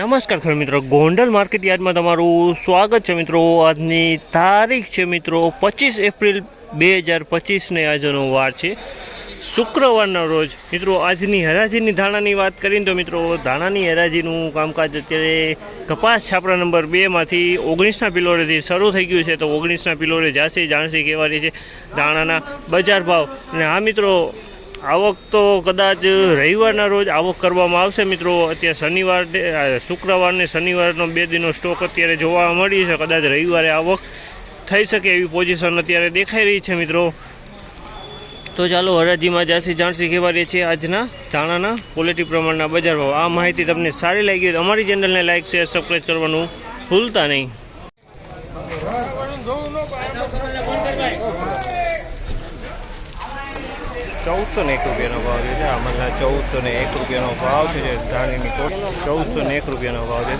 નમસ્કાર ખેડૂત મિત્રો. ગોંડલ માર્કેટ યાર્ડમાં તમારું સ્વાગત છે મિત્રો. આજની તારીખ છે મિત્રો પચીસ એપ્રિલ બે હજાર પચીસને આજનો વાર છે. શુક્રવારના રોજ મિત્રો આજની હરાજીની ધાણાની વાત કરીને તો મિત્રો ધાણાની હરાજીનું કામકાજ અત્યારે કપાસ છાપરા નંબર બેમાંથી ઓગણીસના પિલોરેથી શરૂ થઈ ગયું છે. તો ઓગણીસના પિલોરે જાશે જાણશે રહે છે ધાણાના બજાર ભાવ. અને હા મિત્રો આવક તો કદાચ રવિવારના રોજ આવક કરવામાં આવશે મિત્રો. અત્યારે શનિવાર શુક્રવાર ને શનિવારનો બે દિનનો સ્ટોક અત્યારે જોવા મળી છે. કદાચ રવિવારે આવક થઈ શકે એવી પોઝિશન અત્યારે દેખાઈ રહી છે મિત્રો. તો ચાલો હરાજીમાં જાસી જાણસી કેવા છીએ આજના ધાણાના ક્વોલિટી પ્રમાણના બજાર ભાવ. આ માહિતી તમને સારી લાગી હોય અમારી ચેનલને લાઇક શેર સબસ્ક્રાઈબ કરવાનું ભૂલતા નહીં. ચૌદસો ને એક રૂપિયાનો ભાવ છે આમાં ચૌદસો ને એક રૂપિયાનો ભાવ છે જે ધાણીની કોટ ચૌદસો ને એક રૂપિયાનો ભાવ છે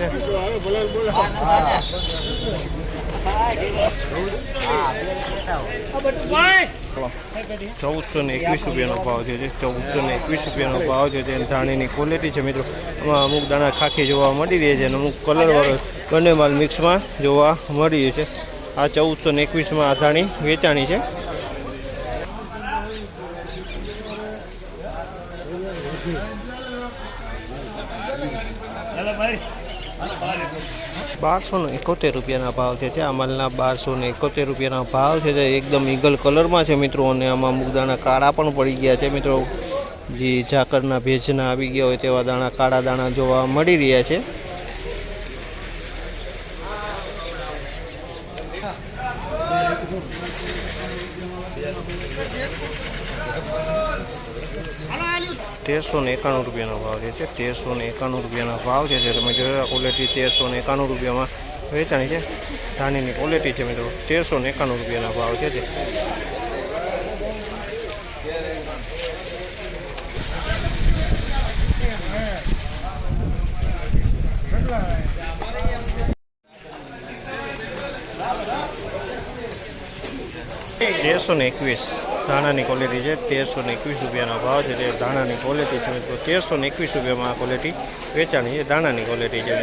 ચૌદસો ને એકવીસ રૂપિયાનો ભાવ છે જે. ચૌદસો ને એકવીસ રૂપિયાનો ભાવ છે જે ધાણીની ક્વોલિટી છે મિત્રો. એમાં અમુક દાણા ખાખી જોવા મળી રહી છે અને અમુક કલરવાળો બંને માલ મિક્સમાં જોવા મળી રહ્યું છે. આ ચૌદસો ને એકવીસમાં આ ધાણી વેચાણી છે. બારસો ને એકોતેર રૂપિયાના ભાવ છે જે આ માલના બારસો ને એકોતેર રૂપિયાના ભાવ છે જે એકદમ ઈગલ કલરમાં છે મિત્રો અને આમાં અમુક દાણા કાળા પણ પડી ગયા છે મિત્રો. જે ઝાકરના ભેજના આવી ગયા હોય તેવા દાણા, કાળા દાણા જોવા મળી રહ્યા છે. તેરસો ને એકાણું રૂપિયાનો ભાવ છે, તેરસો ને એકાણું રૂપિયાનો ભાવ છે, તમે જોયા ક્વોલિટી તેરસો ને એકાણું રૂપિયામાં વેચાણી છે. ધાણીની ક્વોલિટી છે મિત્રો, તેરસો ને એકાણું રૂપિયાના ભાવ છે. તેરસો ને એકવીસ ધાણાની ક્વોલિટી છે, તેરસો ને એકવીસ રૂપિયાનો ભાવ છે. તે ધાણાની ક્વોલિટી છે મિત્રો, તેરસો ને એકવીસ રૂપિયામાં આ ક્વોલિટી વેચાણી છે, ધાણાની ક્વોલિટી છે.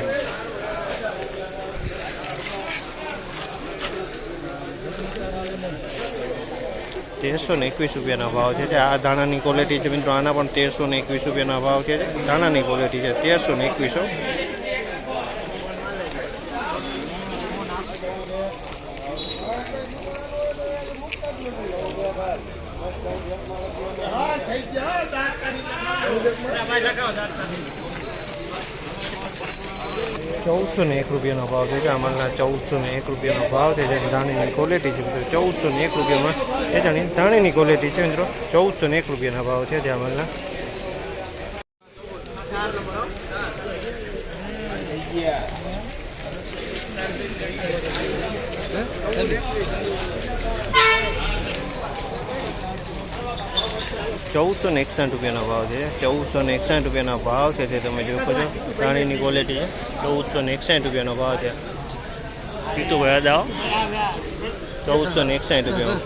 તેરસો ને એકવીસ રૂપિયાના ભાવ છે. આ ધાણાની ક્વોલિટી છે મિત્રો, આના પણ તેરસો ને એકવીસ રૂપિયાના ભાવ છે. ધાણાની ક્વોલિટી છે, તેરસો ને એકવીસો ચૌદસો ને એક રૂપિયાનો ભાવ છે કે અમલના ચૌદસો ને એક રૂપિયાનો ભાવ છે. જે ધાણીની ક્વોલિટી છે મિત્રો, ચૌદસો ને એક રૂપિયામાં એ જાણી ધાણીની ક્વોલિટી છે મિત્રો. ચૌદસો ને એક રૂપિયાના ભાવ છે જે અમારના ચૌદસો ને એકસાઠ રૂપિયાનો ભાવ છે. ચૌદસો ને એકસાઠ રૂપિયાનો ભાવ છે તે તમે જોઈ શકો પ્રાણીની ક્વોલિટી છે. ચૌદસો ને એકસાઠ રૂપિયાનો ભાવ છે. પીતું ભાઈ દાવ ચૌદસો ને એકસાઠ રૂપિયા